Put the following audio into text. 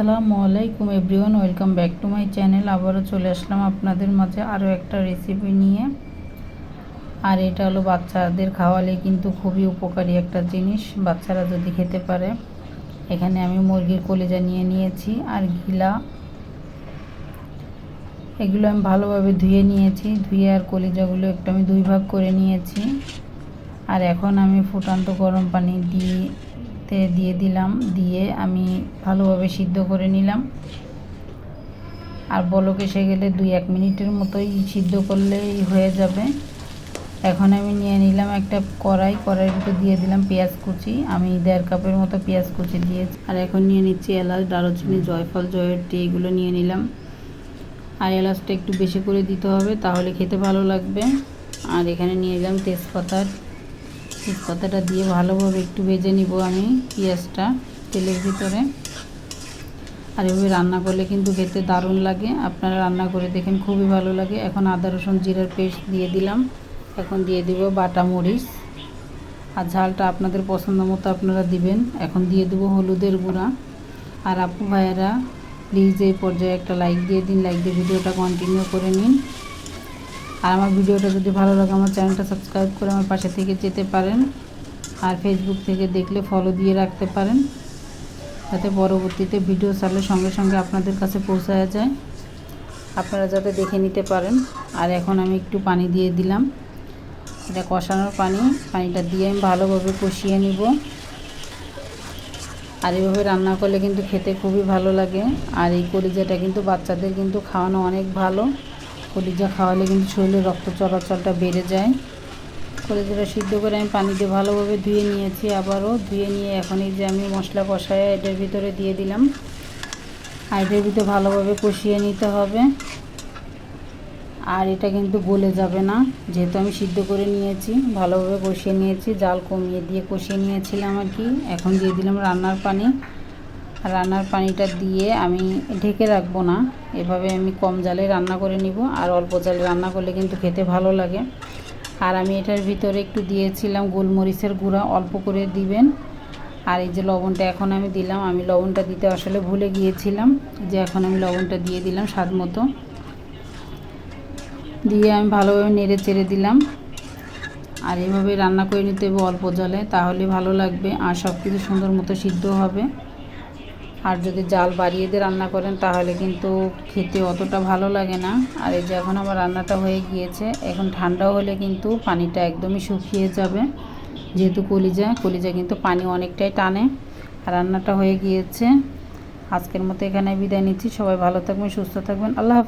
আসসালামু আলাইকুম everyone, welcome back to my channel. আবারও চলে আসলাম আপনাদের মাঝে আরও একটা রেসিপি নিয়ে। আর এটা হলো বাচ্চাদের খাওয়ালে কিন্তু খুবই উপকারী একটা জিনিস, বাচ্চারা যদি খেতে পারে। এখানে আমি মুরগির কলিজা নিয়ে নিয়েছি আর গিলা। এগুলো আমি ভালোভাবে ধুয়ে নিয়েছি, ধুয়ে আর কলিজাগুলো একটু আমি দুই ভাগ করে নিয়েছি। আর এখন আমি ফুটান্ত গরম পানি দিয়ে তে দিয়ে দিলাম, দিয়ে আমি ভালোভাবে সিদ্ধ করে নিলাম। আর বলক এসে গেলে দুই এক মিনিটের মতোই সিদ্ধ করলেই হয়ে যাবে। এখন আমি নিয়ে নিলাম একটা কড়াই, কড়াইয়ের ভিতর দিয়ে দিলাম পেঁয়াজ কুচি। আমি দেড় কাপের মতো পেঁয়াজ কুচি দিয়েছি। আর এখন নিয়ে নিচ্ছি এলাচ, দারুচিনি, জয়ফল জয়েরটি এগুলো নিয়ে নিলাম। আর এলাচটা একটু বেশি করে দিতে হবে, তাহলে খেতে ভালো লাগবে। আর এখানে নিয়ে নিলাম তেজপাতার তেজপাতাটা দিয়ে ভালোভাবে একটু ভেজে নিব আমি পেঁয়াজটা তেলের ভিতরে। আর এভাবে রান্না করলে কিন্তু খেতে দারুণ লাগে। আপনারা রান্না করে দেখেন খুবই ভালো লাগে। এখন আদা, রসুন, জিরার পেস্ট দিয়ে দিলাম। এখন দিয়ে দিব বাটা মরিচ। আর ঝালটা আপনাদের পছন্দ মতো আপনারা দিবেন। এখন দিয়ে দেবো হলুদের গুঁড়া। আর আপু ভাইয়েরা প্লিজ এই পর্যায়ে একটা লাইক দিয়ে দিন। লাইক দিয়ে ভিডিওটা কন্টিনিউ করে নিন। আর আমার ভিডিওটা যদি ভালো লাগে, আমার চ্যানেলটা সাবস্ক্রাইব করে আমার পাশে থেকে যেতে পারেন। আর ফেসবুক থেকে দেখলে ফলো দিয়ে রাখতে পারেন, যাতে পরবর্তীতে ভিডিও চালে সঙ্গে সঙ্গে আপনাদের কাছে পৌঁছায় যায়। আপনারা যাতে দেখে নিতে পারেন। আর এখন আমি একটু পানি দিয়ে দিলাম। এটা কষানোর পানি, পানিটা দিয়ে আমি ভালোভাবে কষিয়ে নিব। আর এইভাবে রান্না করলে কিন্তু খেতে খুবই ভালো লাগে। আর এই কলিজাটা কিন্তু বাচ্চাদের কিন্তু খাওয়ানো অনেক ভালো। কলিজা খাওয়ালে কিন্তু শরীরে রক্ত চলাচলটা বেড়ে যায়। কলিজাটা সিদ্ধ করে আমি পানি দিয়ে ভালোভাবে ধুয়ে নিয়েছি আবারও। ধুয়ে নিয়ে এখন এই যে আমি মশলা কষায় এটার ভিতরে দিয়ে দিলাম। আর এটার ভিতরে ভালোভাবে কষিয়ে নিতে হবে। আর এটা কিন্তু গলে যাবে না। যেহেতু আমি সিদ্ধ করে নিয়েছি, ভালোভাবে কষিয়ে নিয়েছি, জাল কমিয়ে দিয়ে কষিয়ে নিয়েছিলাম আর কি। এখন দিয়ে দিলাম রান্নার পানি। রান্নার পানিটা দিয়ে আমি ঢেকে রাখব না। এভাবে আমি কম জালে রান্না করে নিব আর অল্প জালে রান্না করলে কিন্তু খেতে ভালো লাগে। আর আমি এটার ভিতরে একটু দিয়েছিলাম গোলমরিচের গুঁড়া, অল্প করে দিবেন। আর এই যে লবণটা এখন আমি দিলাম, আমি লবণটা দিতে আসলে ভুলে গিয়েছিলাম যে এখন আমি লবণটা দিয়ে দিলাম স্বাদ মতো। দিয়ে আমি ভালোভাবে নেড়ে চেড়ে দিলাম। আর এভাবে রান্না করে নিতে হবে অল্প জলে, তাহলে ভালো লাগবে আর সব কিছু সুন্দর মতো সিদ্ধ হবে। আর যদি জাল বাড়িয়ে দিয়ে রান্না করেন, তাহলে কিন্তু খেতে অতটা ভালো লাগে না। আর এই যে এখন আমার রান্নাটা হয়ে গিয়েছে, এখন ঠান্ডা হলে কিন্তু পানিটা একদমই শুকিয়ে যাবে। যেহেতু কলিজা কলিজা কিন্তু পানি অনেকটাই টানে। আর রান্নাটা হয়ে গিয়েছে। আজকের মতো এখানে বিদায় নিচ্ছি। সবাই ভালো থাকবেন, সুস্থ থাকবেন। আল্লাহ